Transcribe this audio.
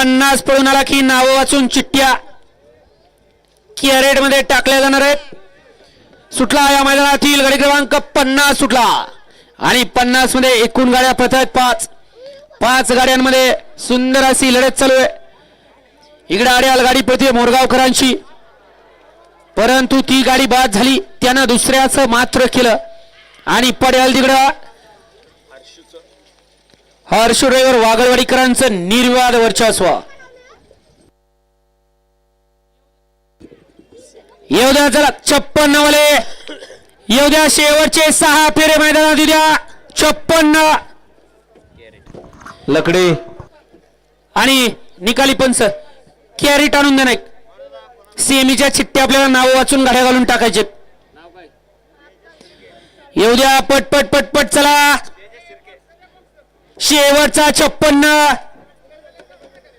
पन्नास पळून आला की नावं वाचून चिठ्ठ्या कॅरेटमध्ये टाकल्या जाणार आहेत. सुटला या मैदानातील गाडी क्रमांक पन्नास सुटला. आणि पन्नासमध्ये एकूण गाड्या पथक पाच. पाच गाड्यांमध्ये सुंदर अशी लढत चालू आहे. इकडे आड्याल गाडी पळते मोरगावकरांची. परंतु ती गाडी बाद झाली. त्यानं दुसऱ्याचं मात्र केलं. आणि पडेल तिकडं. हर्ष ड्रायव्हर वागळवाडीकरांचं निर्वाद वर्चस्व. येऊ द्या चला छप्पन्न वाले येऊ द्या शेवटचे सहा फेरे मैदानात येऊ द्या. छप्पन्न. लकडे. आणि निकाली पंच कॅरेट आणून द्या नाही सेमीच्या चिठ्ठ्या आपल्याला नाव वाचून गाड्या घालून टाकायचे येऊ द्या पट पट पट पट चला. शेवटचा छप्पन्न.